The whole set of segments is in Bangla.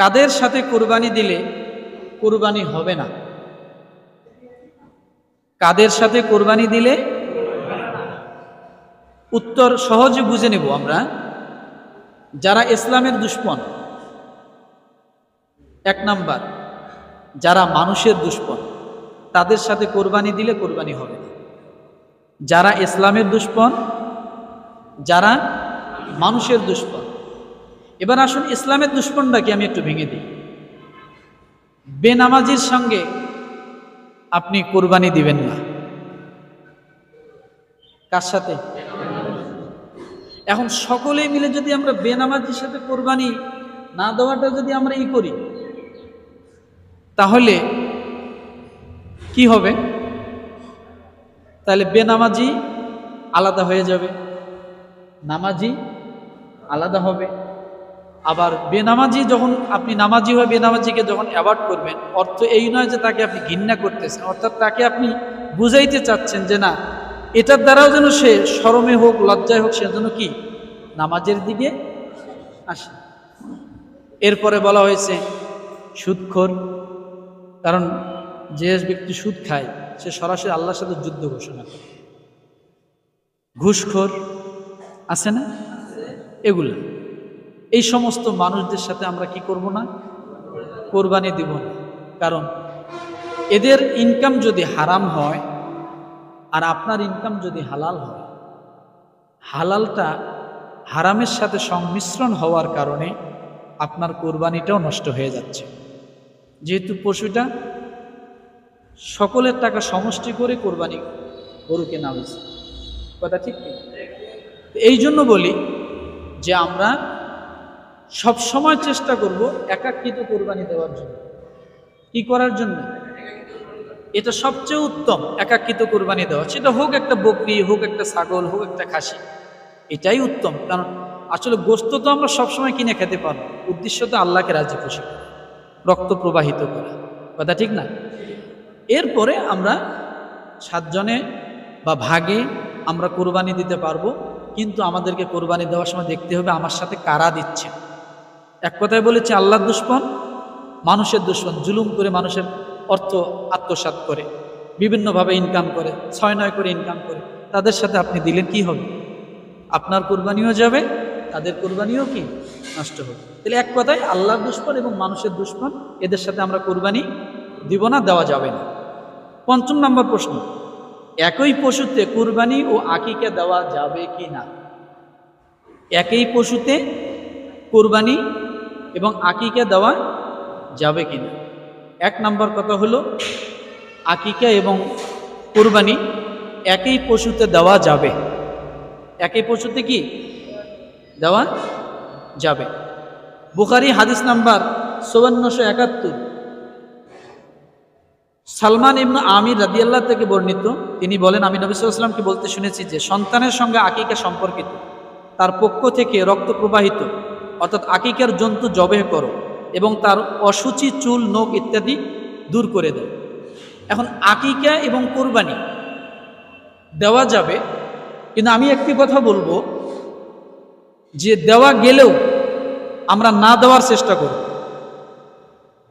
কাদের সাথে কোরবানি দিলে কোরবানি হবে না? কাদের সাথে কোরবানি দিলে? উত্তর সহজে বুঝে নেব আমরা। যারা ইসলামের দুশ্মন, এক নাম্বার, যারা মানুষের দুশ্মন, তাদের সাথে কোরবানি দিলে কোরবানি হবে না। যারা ইসলামের দুশ্মন, যারা মানুষের দুশ্মন। এবার আসুন, ইসলামের দুশ্মনটাকে আমি একটু ভেঙে দিই। বেনামাজির সঙ্গে আপনি কোরবানি দিবেন না। কার সাথে? এখন সকলে মিলে যদি আমরা বেনামাজির সাথে কোরবানি না দেওয়াটা যদি আমরা ই করি, তাহলে কি হবে? তাহলে বেনামাজি আলাদা হয়ে যাবে, নামাজি আলাদা হবে। আবার বেনামাজি যখন আপনি নামাজি হয়ে বেনামাজিকে যখন অ্যাভয়েড করবেন, অর্থ এই নয় যে তাকে আপনি ঘৃণা করতেছেন, অর্থাৎ তাকে আপনি বুঝাইতে চাচ্ছেন যে না, এটার দ্বারাও যেন সে শরমে হোক, লজ্জায় হোক, সে যেন কি? নামাজের দিকে আসে। এরপরে বলা হয়েছে, সুদখোর, কারণ যে ব্যক্তি সুদ খায়, সে সরাসরি আল্লাহর সাথে যুদ্ধ ঘোষণা করে। ঘুষখোর, আছে না? এগুলো। এই সমস্ত মানুষদের সাথে আমরা কি করব না? কোরবানি দিব না। কারণ এদের ইনকাম যদি হারাম হয় আর আপনার ইনকাম যদি হালাল হয়, হালালটা হারামের সাথে সংমিশ্রণ হওয়ার কারণে আপনার কোরবানিটাও নষ্ট হয়ে যাচ্ছে। যেহেতু পশুটা সকলের টাকা সমষ্টি করে কোরবানি গরুকে হয়েছে। কথা ঠিক এই জন্য বলি যে আমরা সব সময় চেষ্টা করব একাকৃত কোরবানি দেওয়ার জন্য। কি করার জন্য? এটা সবচেয়ে উত্তম, একাকৃত কোরবানি দেওয়া। সেটা হোক একটা বকরি, হোক একটা ছাগল, হোক একটা খাসি। এটাই উত্তম, কারণ আসলে গোস্ত তো আমরা সবসময় কিনে খেতে পারব। উদ্দেশ্য তো আল্লাহকে রাজি খুশি রক্ত প্রবাহিত করা। কথা ঠিক না? এরপরে আমরা সাতজনে বা ভাগে আমরা কোরবানি দিতে পারব, কিন্তু আমাদেরকে কোরবানি দেওয়ার সময় দেখতে হবে আমার সাথে কারা দিচ্ছে। এক কথায় বলেছে, আল্লাহর দুশ্মন, মানুষের দুশ্মন, জুলুম করে মানুষের অর্থ আত্মসাৎ করে, বিভিন্নভাবে ইনকাম করে, ছয় নয় করে ইনকাম করে। তাদের সাথে আপনি দিলেন কি হবে? আপনার কোরবানিও যাবে, তাদের কোরবানিও কি? নষ্ট হবে। তাহলে এক কথায় আল্লাহর দুশ্মন এবং মানুষের দুশ্মন, এদের সাথে আমরা কোরবানি দিব না, দেওয়া যাবে না। পঞ্চম নম্বর প্রশ্ন, একই পশুতে কোরবানি ও আকিকা দেওয়া যাবে কি না? একই পশুতে কোরবানি এবং আকিকা দেওয়া যাবে কি না এক নম্বর কথা হলো, আকিকা এবং কোরবানি একই পশুতে দেওয়া যাবে। একই পশুতে কি? দেওয়া যাবে। বুখারি হাদিস নাম্বার চৌবান্নশো একাত্তর। সালমান ইবনু আমির রাদিয়াল্লাহ থেকে বর্ণিত, তিনি বলেন, আমি নবী সাল্লামকে বলতে শুনেছি যে, সন্তানের সঙ্গে আকিকা সম্পর্কিত, তার পক্ষ থেকে রক্ত প্রবাহিত। অর্থাৎ আকিকার জন্তু জবেহ করো এবং তার অসুচি, চুল, নখ ইত্যাদি দূর করে দেয় এখন আকিকা এবং কোরবানি দেওয়া যাবে, কিন্তু আমি একটি কথা বলব যে দেওয়া গেলেও আমরা না দেওয়ার চেষ্টা করব।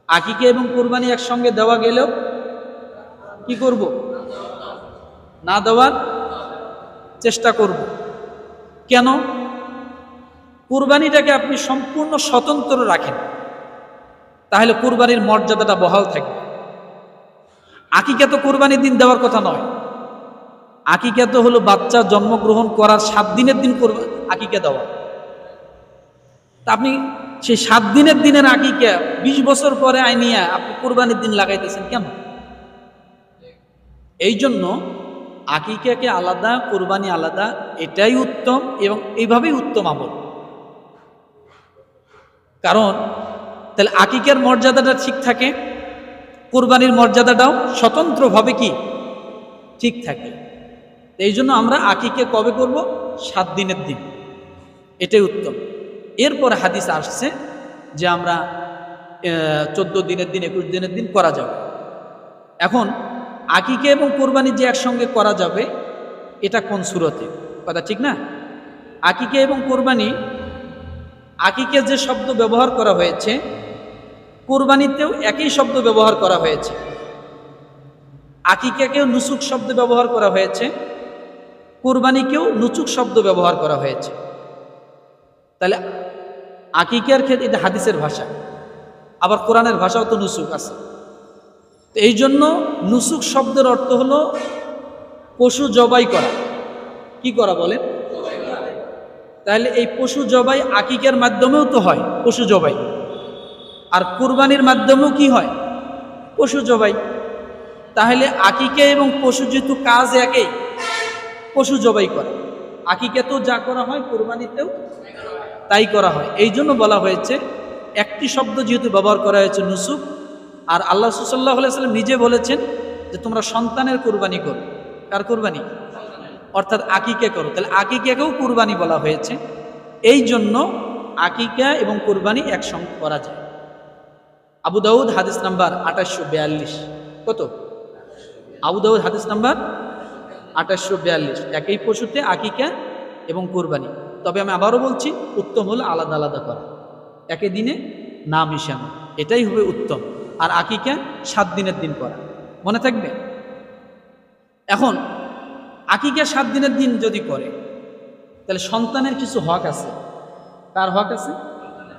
আকিকা এবং কোরবানি একসঙ্গে দেওয়া গেলেও কি করব? না দেওয়ার চেষ্টা করব। কেন? কুরবানিটাকে আপনি সম্পূর্ণ স্বতন্ত্র রাখেন। তাহলে কুরবানির মর্যাদাটা বহাল থাকবে। আকিকা তো কোরবানির দিন দেওয়ার কথা নয়। আকিকা তো হলো বাচ্চা জন্মগ্রহণ করার সাত দিনের দিন আকিকা দেওয়া। তা আপনি সেই সাত দিনের দিনের আকিকা বিশ বছর পরে আইনিয়া আপনি কোরবানির দিন লাগাইতেছেন কেন? এই জন্য আকিকাকে আলাদা, কোরবানি আলাদা, এটাই উত্তম এবং এইভাবেই উত্তম আমল। কারণ, তাহলে আকিকের মর্যাদাটা ঠিক থাকে, কোরবানির মর্যাদাটাও স্বতন্ত্রভাবে কি? ঠিক থাকে। এই জন্য আমরা আকিকে কবে করব? সাত দিনের দিন। এটাই উত্তম। এরপর হাদিস আসছে যে আমরা চোদ্দ দিনের দিন, একুশ দিনের দিন করা যাবে। এখন, আকিকে এবং কোরবানি যে একসঙ্গে করা যাবে, এটা কোন সুরতে? কথা ঠিক না? আকিকে এবং কোরবানি আকিকে যে শব্দ ব্যবহার করা হয়েছে, কোরবানিতেও একই শব্দ ব্যবহার করা হয়েছে। আকিকাকেও নুসুক শব্দ ব্যবহার করা হয়েছে, কোরবানিকেও নুচুক শব্দ ব্যবহার করা হয়েছে। তাহলে আকিকার ক্ষেত্রে এটা হাদিসের ভাষা, আবার কোরআনের ভাষাও তো নুসুক আছে। তো এই জন্য নুসুক শব্দের অর্থ হলো পশু জবাই করা। কি করা বলেন? তাহলে এই পশু জবাই আকিকার মাধ্যমেও তো হয়, পশু জবাই। আর কুরবানির মাধ্যমেও কি হয়? পশু জবাই। তাহলে আকিকে এবং পশু যেহেতু কাজ একই, পশু জবাই করা। আকিকাতেও যা করা হয়, কোরবানিতেও তাই করা হয়। এই জন্য বলা হয়েছে, একটি শব্দ যেহেতু ব্যবহার করা হয়েছে নুসুক আর আল্লাহ সুসাল্লাহ সাল্লাম নিজে বলেছেন যে তোমরা সন্তানের কোরবানি করো। কার কোরবানি? অর্থাৎ আকিকে করো। তাহলে আকিকাকেও কুরবানি বলা হয়েছে। এই জন্য আকিকা এবং কুরবানি একসঙ্গে করা যায়। আবু দাউদ হাদিস নাম্বার আঠাশশো বিয়াল্লিশ। কত? আবু দাউদ হাদিস নাম্বার আঠাশশো বিয়াল্লিশ। একই পশুতে আকিকা এবং কোরবানি। তবে আমি আবারও বলছি, উত্তম হলো আলাদা আলাদা করা। একই দিনে না মিশানো। এটাই হবে উত্তম। আর আকিকা সাত দিনের দিন করা। মনে থাকবে? এখন আকিকা সাত দিনের দিন যদি করে, তাহলে সন্তানের কিছু হক আছে। তার হক আছে?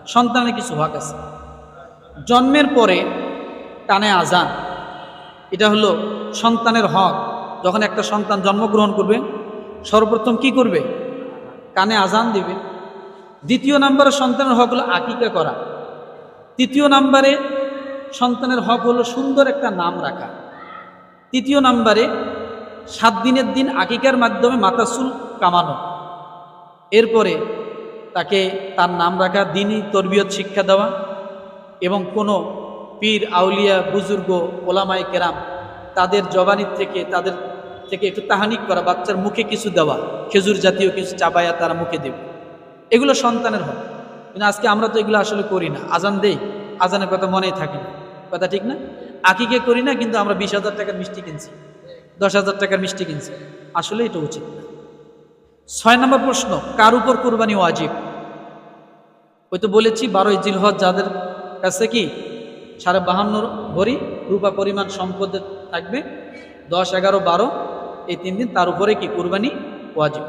সন্তানের কিছু হক আছে। জন্মের পরে টানে আজান এটা হলো সন্তানের হক। যখন একটা সন্তান জন্মগ্রহণ করবে, সর্বপ্রথম কি করবে? কানে আজান দিবে। দ্বিতীয় নম্বরে সন্তানের হক হলো আকিকা করা। তৃতীয় নম্বরে সন্তানের হক হলো সুন্দর একটা নাম রাখা। তৃতীয় নম্বরে সাত দিনের দিন আকিকার মাধ্যমে মাতাসুল কামানো। এরপরে তাকে তার নাম রাখা দিনই তরবিয়ত শিক্ষা দেওয়া এবং কোনো পীর, আউলিয়া, বুজুর্গ ওলামাই কেরাম তাদের জবানির থেকে, তাদের থেকে একটু তাহানিক করা, বাচ্চার মুখে কিছু দেওয়া, খেজুর জাতীয় কিছু চাপায়া তারা মুখে দেবে। এগুলো সন্তানের হয়। কিন্তু আজকে আমরা তো এগুলো আসলে করি না। আজান দেই, আজানের কথা মনেই থাকে কথা ঠিক না? আকিকে করি না, কিন্তু আমরা বিশ হাজার টাকার মিষ্টি কিনছি। দশ হাজার টাকার মিষ্টি কিনছে। আসলে এটা উচিত না। ছয় নম্বর প্রশ্ন, কার উপর কোরবানি ওয়াজিব? ওই তো বলেছি, বারোই জিলহজ যাদের কাছে কি? সাড়ে বাহান্ন ভরি রূপা পরিমাণ সম্পদের থাকবে। দশ, এগারো, বারো, এই তিন দিন তার উপরে কি কোরবানি ওয়াজিব?